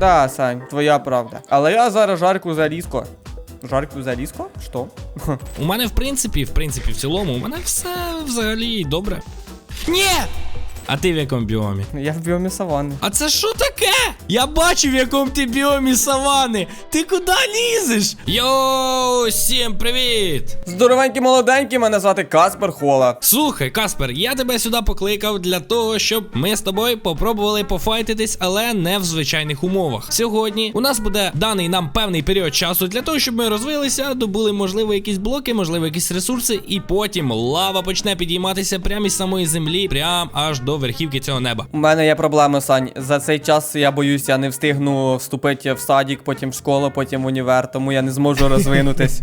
Да, Сань, твоя правда. Але я зараз жарку залізко. Жарку залізко? Що? У мене, в принципі, в принципі, в цілому, у мене все взагалі добре. Ні! А ти в якому біомі? Я в біомі саванни. А це що таке? Я бачу, в якому ти біомі савани. Ти куди лізеш? Йоу, всім привіт! Здоровенькі молоденькі, мене звати Каспер Хола. Слухай, Каспер, я тебе сюди покликав для того, щоб ми з тобою попробували пофайтитись, але не в звичайних умовах. Сьогодні у нас буде даний нам певний період часу для того, щоб ми розвилися, добули, можливо, якісь блоки, можливо, якісь ресурси, і потім лава почне підійматися прямо із самої землі, прямо аж до верхівки цього неба. У мене є проблеми, Сань. За цей час я боюсь, я не встигну вступити в садик, потім в школу, потім в універ, тому я не зможу розвинутись.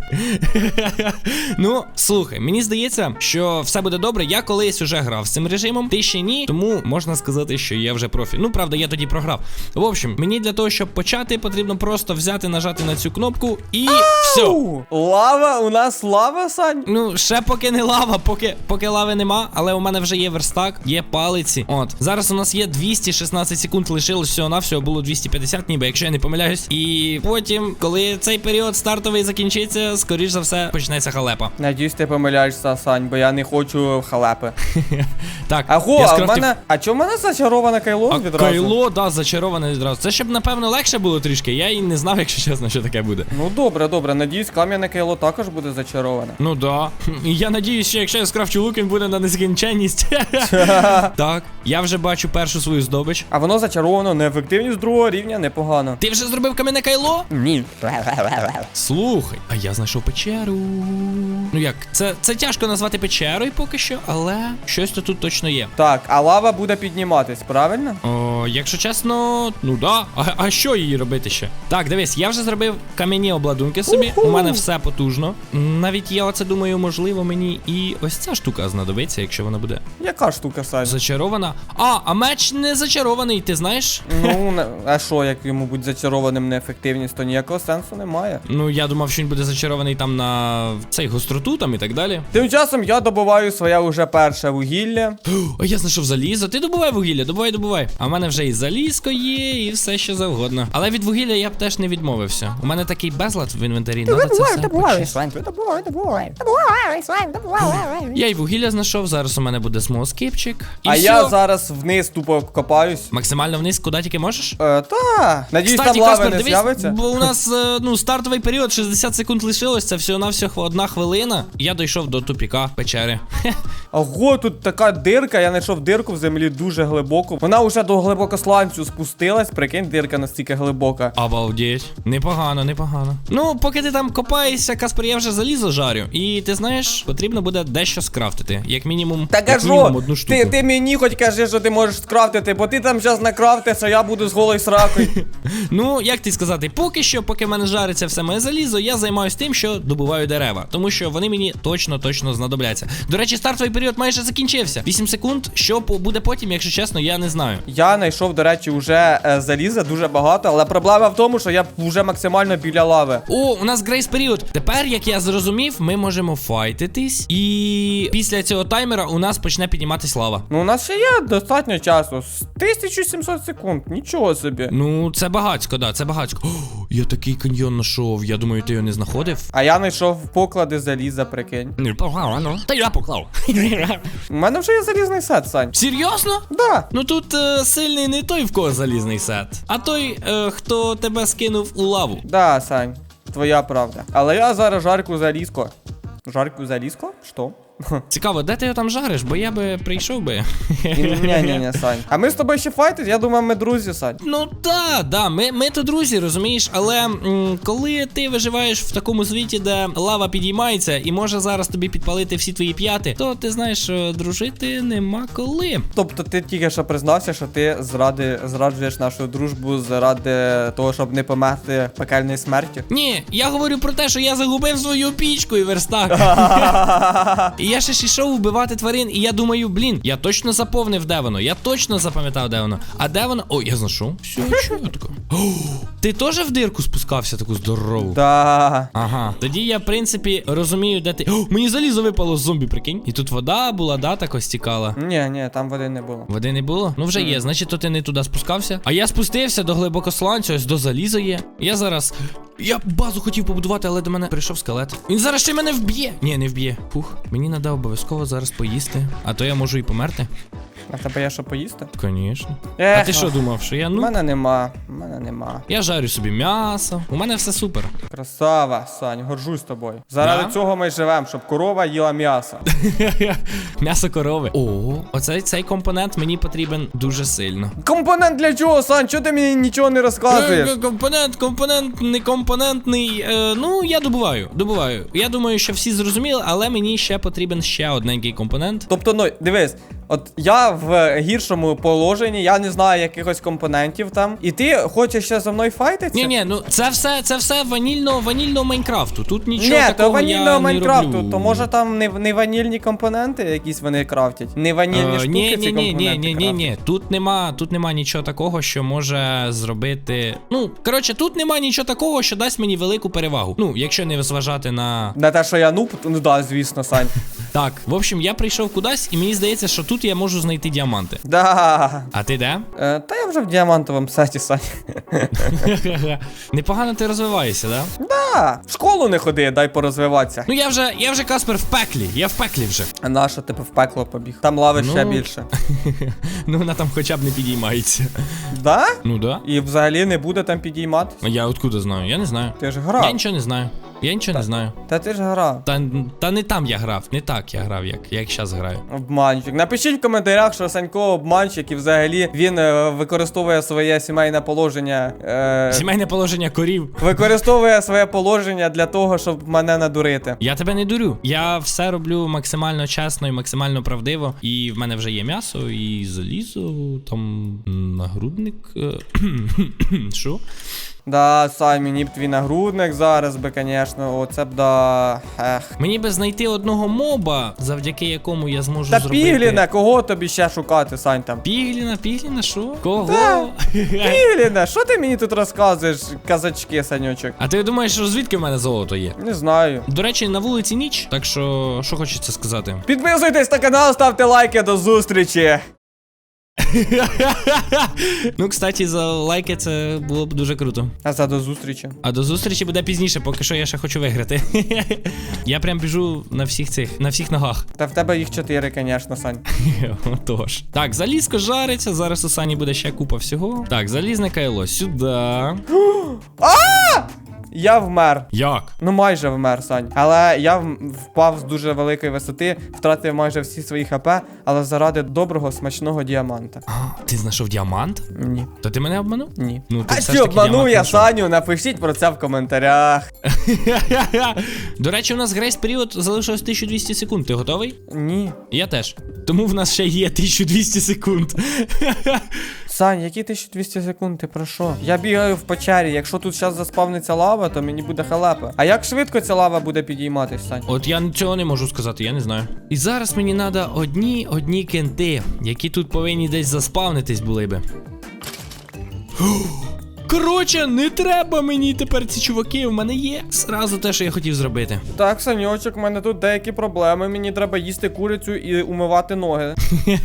ну, слухай, мені здається, що все буде добре. Я колись уже грав з цим режимом, ти ще ні, тому можна сказати, що я вже профі. Ну, правда, я тоді програв. В общем, мені для того, щоб почати, потрібно просто взяти, нажати на цю кнопку і все. Лава, у нас лава, Сань. Ну, ще поки не лава, поки, поки лави нема, але у мене вже є верстак, є палиці. От. Зараз у нас є 216 секунд лишилось всього на всього було 250, ніби, якщо я не помиляюсь. І потім, коли цей період стартовий закінчиться, скоріш за все почнеться халепа. Надіюсь, ти помиляєшся, Сань, бо я не хочу халепи. Так, Аго, я а в мене. А чому в мене зачароване кайло А відразу? кайло, да, зачароване відразу. Це щоб, напевно, легше було трішки. Я і не знав, якщо чесно, що таке буде. Ну добре, добре. Надіюсь, кам'яне кайло також буде зачароване. Ну да. І я надіюсь, що якщо я скрафчу лук, він буде на нескінченність. так, я вже бачу першу свою здобич. А воно зачаровано, неефективність другого рівня непогано. Ти вже зробив кам'яне кайло? Ні. Слухай, а я знайшов печеру. Ну як, це, це тяжко назвати печерою поки що, але щось то тут точно є. Так, а лава буде підніматись, правильно? О, якщо чесно, ну да. А, а що її робити ще? Так, дивись, я вже зробив кам'яні обладунки собі. У мене все потужно. Навіть я оце думаю, можливо, мені і ось ця штука знадобиться, якщо вона буде Яка штука, Сань? зачарована. А, а меч не зачарований, ти знаєш? Ну, не- а що, як йому будь зачарованим неефективність, то ніякого сенсу немає. Ну, я думав, що він буде зачарований там на цей гостроту там і так далі. Тим часом я добуваю своє уже перше вугілля. А я знайшов залізо. Ти добувай вугілля, добувай, добувай. А в мене вже і залізко є, і все що завгодно. Але від вугілля я б теж не відмовився. У мене такий безлад в інвентарі. Надо це все почистити. Я й вугілля знайшов, зараз у мене буде смолскипчик. І а все. я зараз вниз тупо копаюсь. Максимально вниз, куди тільки можеш? Е, та. Надіюсь, Кстати, там лави Каспер, не дивись, з'явиться. бо у нас е, ну стартовий період 60 секунд лишилось, це всього навсього одна хвилина. Я дійшов до тупіка печери. Ого, тут така дирка, я знайшов дирку в землі дуже глибоку. Вона вже до глибокосланцю спустилась, прикинь, дирка настільки глибока. Обалдеть. Непогано, непогано. Ну, поки ти там копаєшся, Каспер, я вже залізо жарю. І ти знаєш, потрібно буде дещо скрафтити. Як мінімум, Так а як мінімум одну штуку. Ти, ти мені хоч кажи, що ти можеш скрафтити, бо ти там зараз накрафтиш, а я буду з голою сракою. Ну, як ти сказати, поки що, поки в мене жариться все моє залізо, я займаюся тим, що добуваю дерева, тому що вони мені точно точно знадобляться. До речі, стартовий період майже закінчився. 8 секунд. Що по- буде потім, якщо чесно, я не знаю. Я знайшов, до речі, вже е, заліза дуже багато, але проблема в тому, що я вже максимально біля лави. О, у нас грейс період. Тепер, як я зрозумів, ми можемо файтитись, і після цього таймера у нас почне підніматись лава. Ну, у нас ще є достатньо часу. З 1700 секунд, нічого собі. Ну, це багацько, да, це багацько. О, я такий каньйон знайшов. Я думаю, ти його не знаходив. А я знайшов поклади заліза, прикинь. Не погано. Та я поклав. У мене вже є залізний сет, Сань. Серйозно? Да. Ну тут е, сильний не той, в кого залізний сет, а той, е, хто тебе скинув у лаву. Да, Сань, твоя правда. Але я зараз жарку залізко. Жарку за різко? Що? Цікаво, де ти його там жариш, бо я би прийшов би. Ні-ні-ні, Сань. А ми з тобою ще файтить? Я думаю, ми друзі, Сань. Ну да, да, ми, ми то друзі, розумієш, але м, коли ти виживаєш в такому світі, де лава підіймається і може зараз тобі підпалити всі твої п'яти, то ти знаєш, що дружити нема коли. Тобто ти тільки що признався, що ти зради, зраджуєш нашу дружбу заради того, щоб не померти пекельною смертю. Ні, я говорю про те, що я загубив свою пічку і верстак. І я ще ж йшов вбивати тварин, і я думаю, блін, я точно заповнив, де воно. Я точно запам'ятав, де воно. А де воно? О, я знайшов. Все, чітко. Ти теж в дирку спускався таку здорову? Да. Ага. Тоді я, в принципі, розумію, де ти. О, мені залізо випало з зомбі, прикинь. І тут вода була, да, так ось тікала. Ні, ні, там води не було. Води не було? Ну вже є, значить, то ти не туди спускався. А я спустився до глибокосланцю, ось до заліза є. Я зараз. Я базу хотів побудувати, але до мене прийшов скелет. Він зараз ще мене вб'є. Ні, не вб'є. Фух, мені треба обов'язково зараз поїсти. А то я можу і померти. А тебе є що поїсти? Звісно. А ти що думав, що я У ну? мене нема, у мене нема. Я жарю собі м'ясо. У мене все супер. Красава, Сань, горжусь тобою. Заради Да? цього ми й живемо, щоб корова їла м'ясо. М'ясо корови. О, оцей цей компонент мені потрібен дуже сильно. Компонент для чого, Сань? Чого ти мені нічого не розказуєш? Е, Компонент, компонент, не компонентний. Е, ну, я добуваю, добуваю. Я думаю, що всі зрозуміли, але мені ще потрібен ще одненький компонент. Тобто, ну, дивись, от я в гіршому положенні, я не знаю якихось компонентів там. І ти хочеш ще за мною файтитися? Ні, ні, ну це все, це все ванільного, ванільного Майнкрафту. Тут нічого Ні, такого то я ванільного не Майнкрафту, роблю. то може там не, не ванільні компоненти якісь вони крафтять. Не ванільні Е, штуки ні, ці ні, ні, ні, ні, ні, ні. Тут нема, тут нема нічого такого, що може зробити. Ну, коротше, тут нема нічого такого, що дасть мені велику перевагу. Ну, якщо не зважати на. На те, що я нуб, то ну да, звісно, Сань. Так, в общем, я прийшов кудись, і мені здається, що тут я можу знайти діаманти. Да. А ти де? Е, та я вже в діамантовому сеті, Сань. Непогано ти розвиваєшся, да? Да. В школу не ходи, дай порозвиватися. Ну я вже, я вже Каспер в пеклі, я в пеклі вже. А нащо ти в пекло побіг? Там лави ще Ну. більше. ну вона там хоча б не підіймається. Да? Ну да. І взагалі не буде там підіймати? А я откуда знаю? Я не знаю. Ти ж Я грав. нічого не знаю. Я нічого не знаю. Та ти ж грав. Та, та не там я грав, не так я грав, як, як зараз граю. Обманщик. Напишіть в коментарях, що Санько обманщик і взагалі він е, використовує своє сімейне положення. Е, Сімейне положення корів. використовує своє положення для того, щоб мене надурити. Я тебе не дурю. Я все роблю максимально чесно і максимально правдиво. І в мене вже є м'ясо, і залізо, там нагрудник. е, Що? Да, Сань, мені б твій нагрудник зараз би, звісно, оце б да. Ех. Мені би знайти одного моба, завдяки якому я зможу Та зробити. Пігліне, кого тобі ще шукати, Сань там? Пігліна, пігліна, що? Кого? Та. Пігліне, що ти мені тут розказуєш, казачки, Санючок? А ти думаєш, що звідки в мене золото є? Не знаю. До речі, на вулиці ніч, так що що хочеться сказати? Підписуйтесь на канал, ставте лайки, до зустрічі. Ну, кстати, за лайки це було б дуже круто. А за до зустрічі. А до зустрічі буде пізніше, поки що я ще хочу виграти. я прям біжу на всіх цих, на всіх ногах. Та в тебе їх чотири, звісно, Сань. Отож. Так, залізко жариться, зараз у Сані буде ще купа всього. Так, залізне кайло сюди. Я вмер. Як? Ну майже вмер, Сань. Але я впав з дуже великої висоти, втратив майже всі свої хп, але заради доброго смачного діаманта. А, ти знайшов діамант? Ні. То ти мене обманув? Ні. Ну, ти а все що, обманув я знайшов. Саню? Напишіть про це в коментарях. До речі, у нас грейс період залишилось 1200 секунд. Ти готовий? Ні. Я теж. Тому в нас ще є 1200 секунд. Сань, які 1200 секунд, ти про що? Я бігаю в печері. Якщо тут зараз заспавниться лава, то мені буде халепа. А як швидко ця лава буде підійматися, Сань? От я цього не можу сказати, я не знаю. І зараз мені треба одні одні кенти, які тут повинні десь заспавнитись були би. Коротше, не треба мені тепер ці чуваки, у мене є зразу те, що я хотів зробити. Так, Саньочок, в мене тут деякі проблеми. Мені треба їсти курицю і умивати ноги.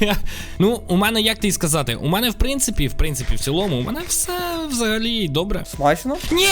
ну, у мене, як ти сказати, у мене в принципі, в принципі, в цілому, у мене все взагалі добре. Смачно? Ні!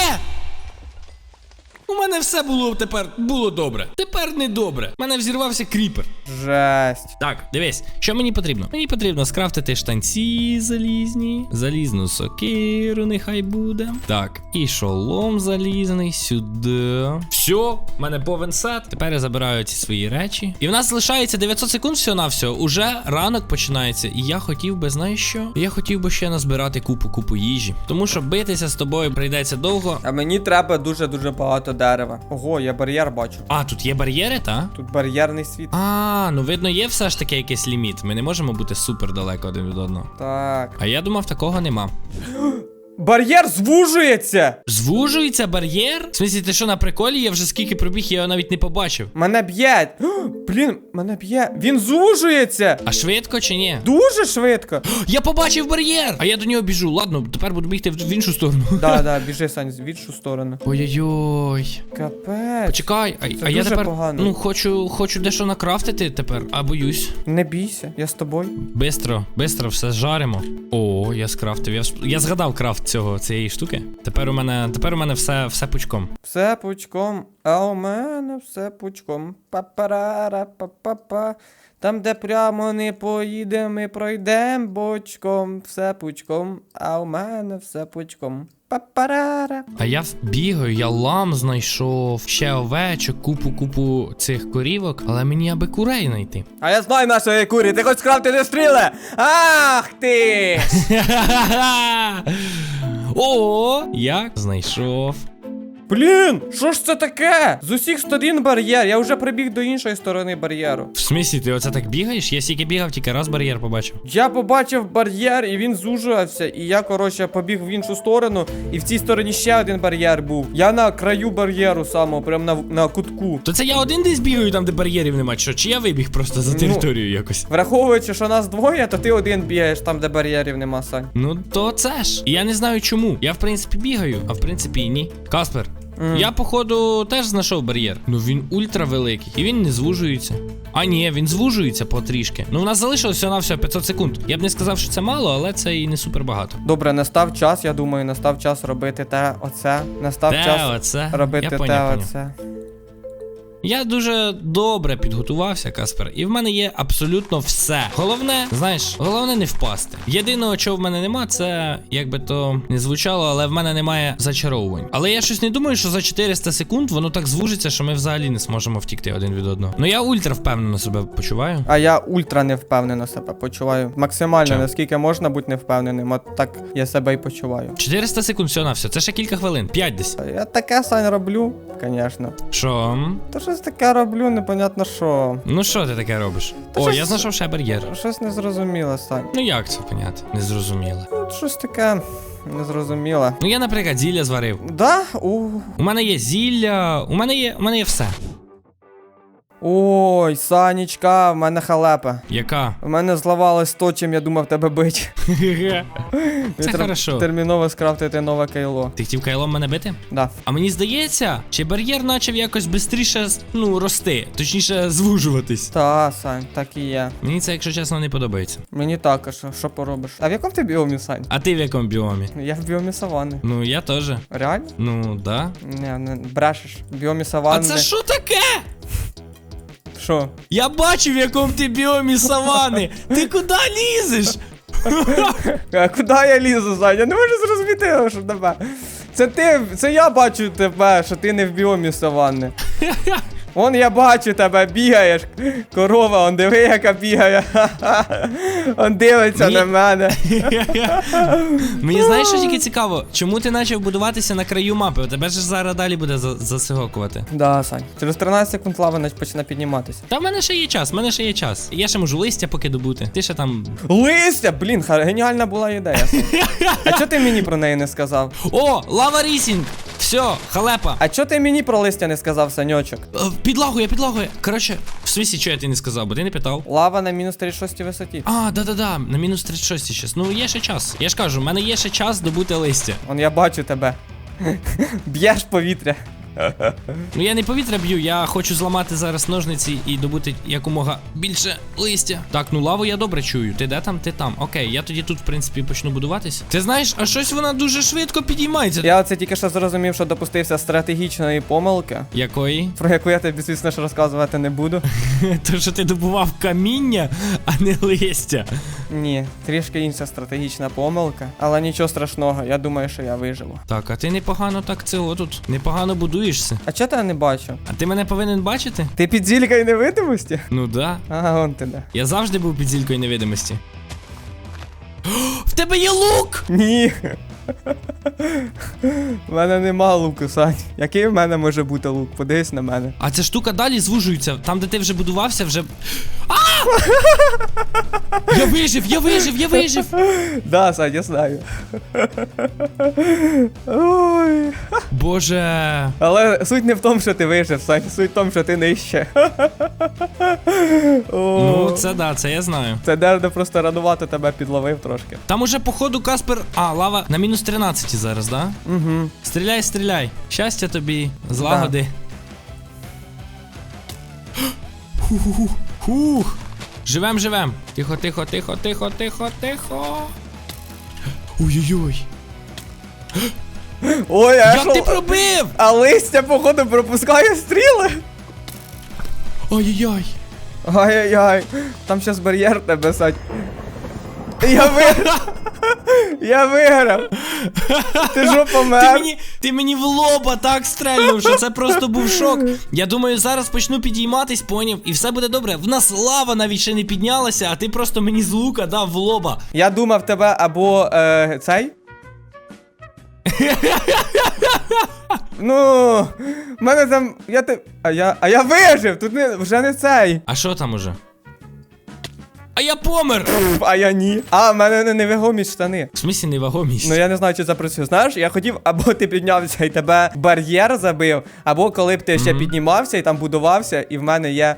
У мене все було тепер було добре. Тепер не добре. У мене взірвався кріпер. Жесть. Так, дивись, що мені потрібно? Мені потрібно скрафтити штанці залізні, залізну сокиру, нехай буде. Так, і шолом залізний сюди. Все, в мене повен сет. Тепер я забираю ці свої речі. І в нас залишається 900 секунд всього на все. Уже ранок починається. І я хотів би, знаєш що? Я хотів би ще назбирати купу купу їжі. Тому що битися з тобою прийдеться довго. А мені треба дуже-дуже багато дерева. Ого, я бар'єр бачу. А, тут є бар'єри, та? Тут бар'єрний світ. А, ну видно, є все ж таки якийсь ліміт. Ми не можемо бути супер далеко один від одного. Так. А я думав, такого нема. Бар'єр звужується! Звужується бар'єр? В смысле, ти що на приколі? Я вже скільки пробіг, я його навіть не побачив. Мене б'є! Блін, мене б'є! Він звужується! А швидко чи ні? Дуже швидко! Я побачив бар'єр! А я до нього біжу. Ладно, тепер буду бігти в іншу сторону. Да, да, біжи, Сань, в іншу сторону. Ой-ой-ой. Капець. Почекай, а, а я дуже тепер погано. ну хочу, хочу дещо накрафтити тепер, а боюсь. Не бійся, я з тобою. Бистро, бистро все жаримо. О, я скрафтив. Я, я згадав крафт цього цієї штуки. Тепер у мене, тепер у мене все, все пучком. Все пучком, а у мене все пучком. Па-парара, па-па-па. Там, де прямо не поїдемо, ми пройдем бочком. Все пучком, а у мене все пучком. Па-парара. А я бігаю, я лам знайшов, ще овечок, купу купу цих корівок, але мені аби курей знайти. А я знаю нашої курі, ти хоч скрафтити стріли? Ах ти! О, я знайшов. Блін, що ж це таке? З усіх сторін бар'єр, я вже прибіг до іншої сторони бар'єру. В смислі, ти оце так бігаєш? Я стільки бігав, тільки раз бар'єр побачив. Я побачив бар'єр і він зужувався, і я, коротше, побіг в іншу сторону, і в цій стороні ще один бар'єр був. Я на краю бар'єру самого, прям на, на кутку. То це я один десь бігаю там, де бар'єрів нема, що? Чи я вибіг просто за Ну. територію якось? Враховуючи, що нас двоє, то ти один бігаєш там, де бар'єрів нема, Сань. Ну то це ж. І я не знаю чому. Я в принципі бігаю, а в принципі і ні. Каспер. Мгм. Я, походу, теж знайшов бар'єр. Ну він ультра великий. І він не звужується. А ні, він звужується потрішки. Ну, в нас залишилося на все 500 секунд. Я б не сказав, що це мало, але це і не супер багато. Добре, настав час, я думаю, настав час робити те, оце. Настав Те, час оце. робити я те, поняв. оце. Я дуже добре підготувався, Каспер, і в мене є абсолютно все. Головне, знаєш, головне не впасти. Єдиного, чого в мене нема, це як би то не звучало, але в мене немає зачаровувань. Але я щось не думаю, що за 400 секунд воно так звужиться, що ми взагалі не зможемо втікти один від одного. Ну я ультра впевнено себе почуваю. А я ультра невпевнено себе почуваю. Максимально, Чому? наскільки можна бути невпевненим, от так я себе і почуваю. 400 секунд все на все. Це ще кілька хвилин. 5 десь. Я таке Сань роблю, звісно. Що? Та щось таке роблю, непонятно що. Ну що ти таке робиш? Та О, щось- я знайшов ще бар'єр. Щось незрозуміле, Сань. Ну як це поняти? Незрозуміло. Ну, щось таке незрозуміле. Ну я, наприклад, зілля зварив. Да? У. У мене є зілля, у мене є, у мене є все. Ой, Санічка, в мене халепа. Яка? В мене зламалось то, чим я думав тебе бить. Це хорошо. Терміново скрафтити нове кайло. Ти хотів кайлом мене бити? Да. А мені здається, чи бар'єр почав якось швидше ну, рости, точніше, звужуватись. Та, Сань, так і є. Мені це, якщо чесно, не подобається. Мені також, а що поробиш? А в якому ти біомі, Сань? А ти в якому біомі? Я в біомі саванни. Ну, я теж. Реально? Ну, да. Не, не брешеш. Біомі А це що таке? Що? Я бачу, в якому ти біомі савани. Ти куди лізеш? А куди я лізу, Сань? Я не можу зрозуміти, що тебе. Це ти, це я бачу тебе, що ти не в біомі саванни. Вон я бачу тебе, бігаєш. Корова, он диви, яка бігає. Он дивиться Мені- на мене. Мені знаєш, що тільки цікаво, чому ти почав будуватися на краю мапи? Тебе ж зараз далі буде засигокувати. Да, Сань. Через 13 секунд лава почне підніматися. Та в мене ще є час, в мене ще є час. Я ще можу листя поки добути. Ти ще там. Листя! Блін, геніальна була ідея. А чого ти мені про неї не сказав? О, лава рісінг! Все, халепа. А чого ти мені про листя не сказав, Саньочок? Е, Підлагує, підлагує. Коротше, в смісі, чого я ти не сказав, бо ти не питав. Лава на мінус 36 висоті. А, да-да-да, на мінус 36 щас. Ну, є ще час. Я ж кажу, в мене є ще час добути листя. Он я бачу тебе. Б'єш повітря. Ну я не повітря б'ю, я хочу зламати зараз ножниці і добути якомога більше листя. Так, ну лаву я добре чую. Ти де там, ти там. Окей, я тоді тут, в принципі, почну будуватись. Ти знаєш, а щось вона дуже швидко підіймається. Я оце тільки що зрозумів, що допустився стратегічної помилки, Якої? про яку я тобі, звісно ж, розказувати не буду. То, що ти добував каміння, а не листя. Ні, трішки інша стратегічна помилка, але нічого страшного, я думаю, що я виживу. Так, а ти непогано так цього тут. Непогано будуєшся. А чого я не бачу? А ти мене повинен бачити? Ти під зількою невидимості? Ну да. Ага, он ти де. Я завжди був під зількою невидимості. В тебе є лук! Ні. У мене нема луку, Сань. Який в мене може бути лук? Подивись на мене. А ця штука далі звужується. Там, де ти вже будувався, вже. А! Я вижив, я вижив, я вижив! Да, Сань, я знаю. Ой. Боже. Але суть не в тому, що ти вижив, Сань, суть в тому, що ти нижче. Ну, це да, це я знаю. Це Дерде просто ранувато тебе підловив трошки. Там уже, походу, Каспер. А, лава на мінус 13 зараз, да? Угу. Стріляй, стріляй. Щастя тобі, злагоди. Хух-хух-хух. Живем, живем. Тихо, тихо, тихо, тихо, тихо, тихо. Ой-ой-ой. Ой, а Як що? ти пробив? А листя, походу, пропускає стріли. Ой-ой-ой. Ай-яй-яй, там щас бар'єр тебе садь. Я виграв. Я виграв. Ти що Ти мені, ти мені в лоба так стрельнув, що це просто був шок. Я думаю, зараз почну підійматись, поняв, і все буде добре. В нас лава навіть ще не піднялася, а ти просто мені з лука дав в лоба. Я думав тебе або е, цей. ну, в мене там. Я те. А я. А я вижив! Тут не, вже не цей. А що там уже? А я помер! А я ні. А, в мене не невагомі штани. В смислі невагомість? Ну я не знаю, чи це працює. Знаєш, я хотів, або ти піднявся і тебе бар'єр забив, або коли б ти ще піднімався і там будувався, і в мене є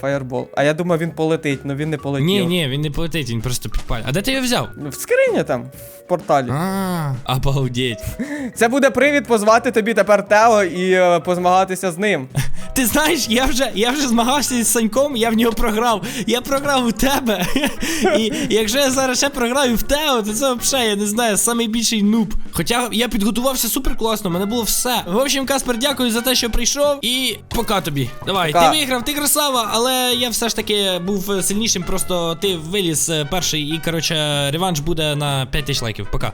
фаєрбол. А я думав, він полетить, але він не полетів. Ні, ні, він не полетить, він просто підпалить. А де ти його взяв? В скрині там, в порталі. А, обалдеть. Це буде привід позвати тобі тепер Тео і е, позмагатися з ним. Ти знаєш, я вже, я вже змагався із Саньком, я в нього програв. Я програв у тебе. І якщо я зараз ще програю в Тео, то це взагалі, я не знаю, найбільший нуб. Хоча я підготувався супер класно, мене було все. В общем, Каспер, дякую за те, що прийшов. І пока тобі. Давай, Пока. ти виграв, ти красава, але я все ж таки був сильнішим, просто ти виліз е, перший і, коротше, реванш буде на 5 тисяч лайків. Пока.